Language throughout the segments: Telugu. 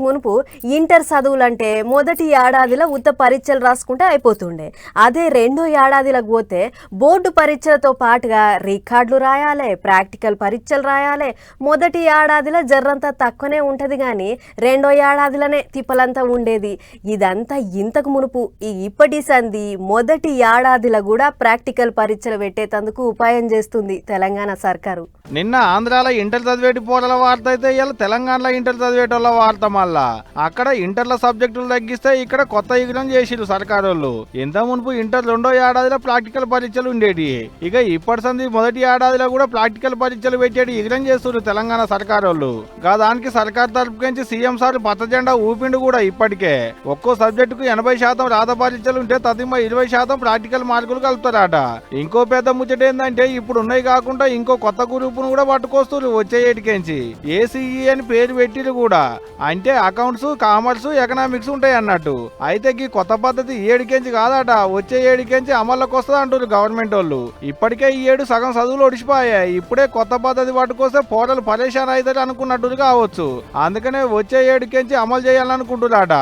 మునుపు ఇంటర్ చదువులంటే మొదటి ఏడాదిలో ఉత్త పరీక్షలు రాసుకుంటే అయిపోతుండే. అదే రెండో ఏడాదిలకు పోతే బోర్డు పరీక్షలతో పాటుగా రికార్డులు రాయాలి ప్రాక్టికల్ పరీక్షలు రాయాలి. మొదటి ఏడాదిలో జర్రంతా తక్కువనే ఉంటుంది కానీ రెండో ఏడాదిలోనే తిప్పలంతా ఉండేది. ఇదంతా ఇంతకు మునుపు ఈ ఇప్పటి సంధి మొదటి ఏడాదిలో కూడా ప్రాక్టికల్ పరీక్షలు పెట్టేటందుకు ఉపాయం చేస్తుంది తెలంగాణ సర్కారు. నిన్న ఆంధ్రాలో ఇంటర్ చదివేటి పోటల వార్త అయితే ఇలా తెలంగాణలో ఇంటర్ చదివేటోళ్ళ వార్త మళ్ళా అక్కడ ఇంటర్ల సబ్జెక్టులు తగ్గిస్తే ఇక్కడ కొత్త యుగం చేసిరు సర్కారోళ్ళు. ఇంత మునుపు ఇంటర్ రెండో ఏడాదిలో ప్రాక్టికల్ పరీక్షలు ఉండేటి. ఇక ఇప్పటి సంది మొదటి ఏడాదిలో కూడా ప్రాక్టికల్ పరీక్షలు పెట్టేటి యుగం చేస్తున్నారు తెలంగాణ సర్కారోళ్ళు. గదానికి దానికి సర్కార్ తరపు నుంచి సీఎం సార్ పచ్చజెండా ఊపిండు కూడా ఇప్పటికే. ఒక్కో సబ్జెక్టుకు ఎనభై శాతం రాత పరీక్షలు ఉంటే తదిమ ఇరవై శాతం ప్రాక్టికల్ మార్కులు కలుపుతారట. ఇంకో పెద్ద ముచ్చట ఏంటంటే ఇప్పుడు ఉన్నాయి కాకుండా ఇంకో కొత్త గ్రూపును కూడా పట్టుకొస్తున్నారు వచ్చే ఏటికెంచి. ఏసీఈ అని పేరు పెట్టిరు కూడా. అంటే అకౌంట్స్ కామర్స్ ఎకనామిక్స్ ఉంటాయి అన్నట్టు. అయితే ఈ కొత్త పద్ధతి ఏడికెంచి కాదట. వచ్చే ఏడికెంచి అమల్లోకి వస్తుంది అంటారు గవర్నమెంట్ వాళ్ళు. ఇప్పటికే ఈ ఏడు సగం చదువులు ఒడిచిపోయాయి ఇప్పుడే కొత్త పద్ధతి పట్టుకొస్తే పోరలు పరేషాన్ అవుతారు అనుకున్నట్టు కావచ్చు. అందుకనే వచ్చే ఏడుకెంచి అమలు చేయాలనుకుంటున్నారట.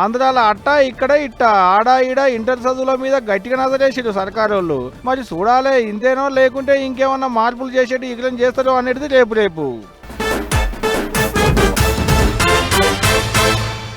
ఆంధ్రాలో అట్ట ఇక్కడ ఇట్ట ఆడ ఈడ ఇంటర్ చదువుల మీద గట్టిగా నజరేసిరు సర్కారోళ్ళు. మరి చూడాలే ఇంతేనో లేకుంటే ఇంకేమన్నా మార్పులు చేసేటి ఇక్కడ చేస్తారో అనేది రేపు రేపు.